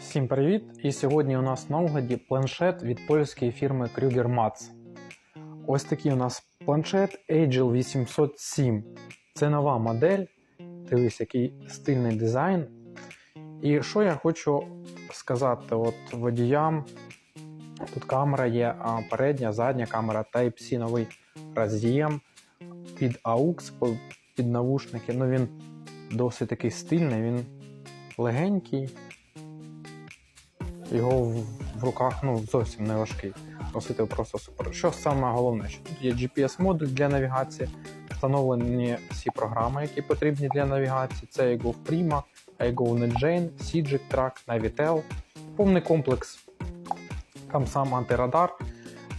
Всім привіт! І сьогодні у нас на огляді планшет від польської фірми Kruger Mats. Ось такий у нас планшет Agile 807. Це нова модель. Дивись, який стильний дизайн. І що я хочу сказати от водіям. Тут камера є передня, задня камера, Type-C новий роз'єм під AUX, під навушники. Ну він досить такий стильний, він легенький. Його в, руках ну, зовсім не важкий. Носити просто супер. Що саме головне, що тут є GPS-модуль для навігації, встановлені всі програми, які потрібні для навігації. Це iGo Prima, iGo NetJane, Sigic Track, Navitel, повний комплекс. Там сам антирадар.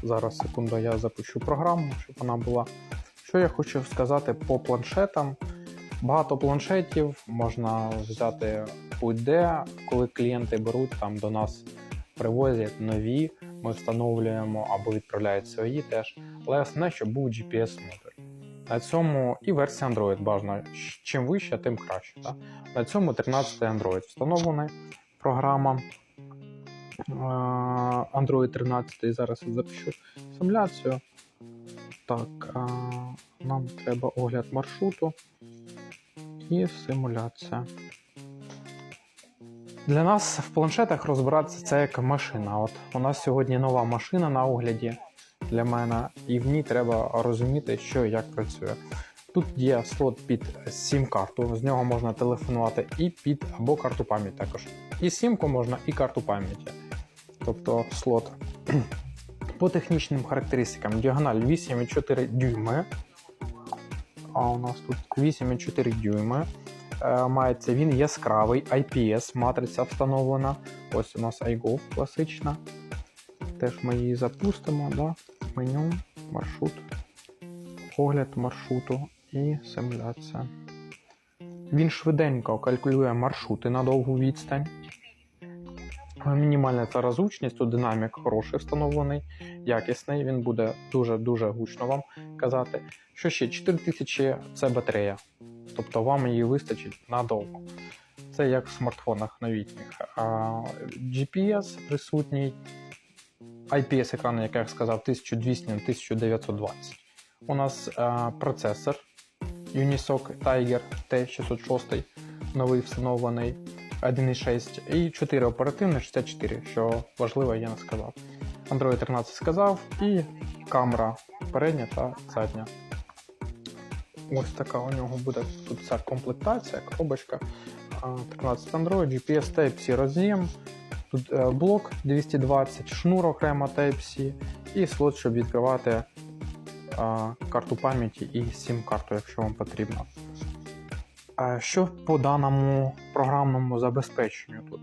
Зараз секунду я запущу програму, щоб вона була. Що я хочу сказати по планшетам. Багато планшетів можна взяти будь-де, коли клієнти беруть там до нас привозять нові, ми встановлюємо або відправляють свої теж. Але основне, щоб був GPS-модуль. На цьому і версія Android бажано. Чим вища, тим краще. Так? На цьому 13 Android встановлений програма. Android 13 зараз запишу симуляцію. Так, нам треба огляд маршруту і симуляція. Для нас в планшетах розбиратися це як машина. От у нас сьогодні нова машина на огляді для мене, і в ній треба розуміти, що і як працює. Тут є слот під сім-карту, з нього можна телефонувати і під або карту пам'яті також. І сімку можна, і карту пам'яті. Тобто слот. По технічним характеристикам діагональ 8,4 дюйми. А у нас тут 8,4 дюйми. Е, Мається він яскравий, IPS матриця встановлена. Ось у нас iGo класична. Теж ми її запустимо. Да? Меню, маршрут, огляд маршруту і симуляція. Він швиденько калькулює маршрути на довгу відстань. Мінімальна це разучність, тут динамік хороший встановлений, якісний, він буде дуже-дуже гучно вам казати. Що ще? 4000 це батарея, тобто вам її вистачить надовго. Це як в смартфонах новітніх. GPS присутній, IPS екран, як я сказав, 1200 на 1920. У нас процесор Unisoc Tiger T606 новий встановлений. 1.6 і 4 оперативне 64, що важливо, я не сказав. Android 13 сказав, і камера передня та задня. Ось така у нього буде тут ця комплектація, коробочка. А, 13 Android, GPS Type-C роз'єм. Тут е, блок 220, шнур окремо Type-C і слот, щоб відкривати карту пам'яті і SIM-карту, якщо вам потрібно. Що по даному програмному забезпеченню тут?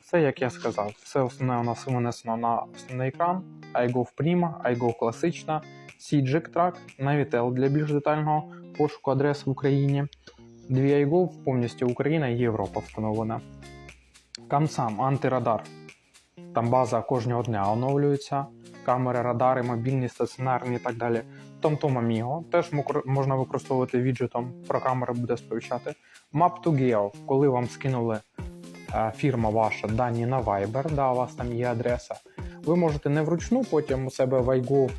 Все, як я сказав, все основне у нас винесено на основний екран, iGo Prima, iGo класична, Sigic Track, Navitel для більш детального пошуку адрес в Україні. Дві iGo повністю Україна і Європа встановлена. CamSam, антирадар. Там база кожного дня оновлюється. Камери, радари, мобільні, стаціонарні і так далі. TomTom Amigo теж можна використовувати віджитом, про камери буде сповіщати. Map2Geo, коли вам скинули е, фірма ваша дані на Viber, да, у вас там є адреса. Ви можете не вручну потім у себе в iGo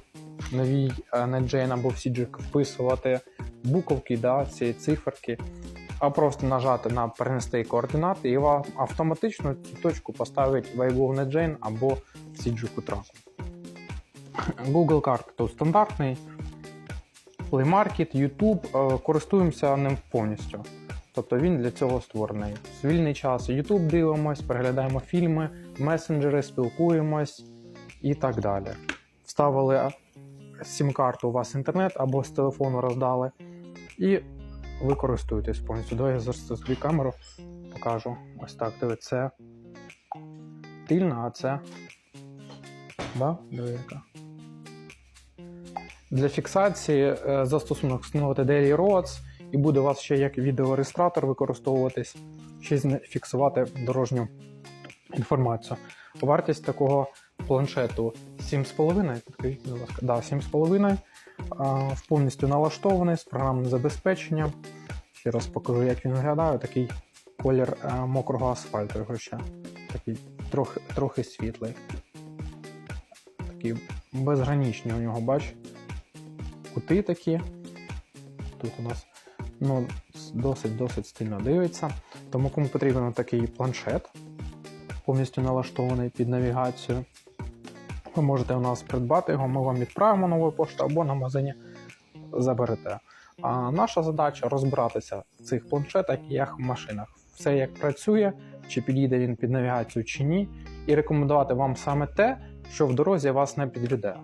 новій е, NetJane або в Sigic вписувати буковки, да, ці циферки, а просто нажати на перенести координати і вам автоматично цю точку поставить в iGo NetJane або в Sigic Track. Google карт тут стандартний. Play Market, YouTube, е, користуємося ним повністю. Тобто він для цього створений. В вільний час YouTube дивимось, переглядаємо фільми, месенджери, спілкуємось і так далі. Вставили сім-карту у вас інтернет або з телефону роздали, і ви користуєтесь повністю. Давай я зараз собі камеру покажу. Ось так, диви, це тильна, а це. Да? Диви. Для фіксації е, застосунок встановити Daily Roads і буде у вас ще як відеореєстратор використовуватись, ще фіксувати дорожню інформацію. Вартість такого планшету 7,5, підкажіть, будь ласка, да, 7,5. а, Повністю налаштований з програмним забезпеченням. Ще раз покажу, як він виглядає. Такий колір е, мокрого асфальту його ще. Такий трохи, трохи світлий. Такі безгранічні у нього, бач. Кути такі. Тут у нас ну, досить-досить стильно дивиться. Тому кому потрібен такий планшет, повністю налаштований під навігацію. Ви можете у нас придбати його, ми вам відправимо новою поштою або на магазині заберете. А наша задача розбиратися в цих планшетах як в машинах. Все як працює, чи підійде він під навігацію чи ні, і рекомендувати вам саме те, що в дорозі вас не підведе.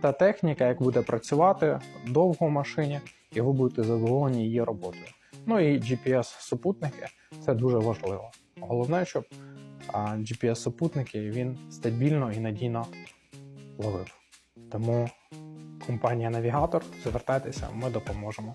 Та техніка, як буде працювати довго в машині, і ви будете задоволені її роботою. Ну і GPS-супутники це дуже важливо. Головне, щоб GPS-супутники він стабільно і надійно ловив. Тому компанія Навігатор, звертайтеся, ми допоможемо.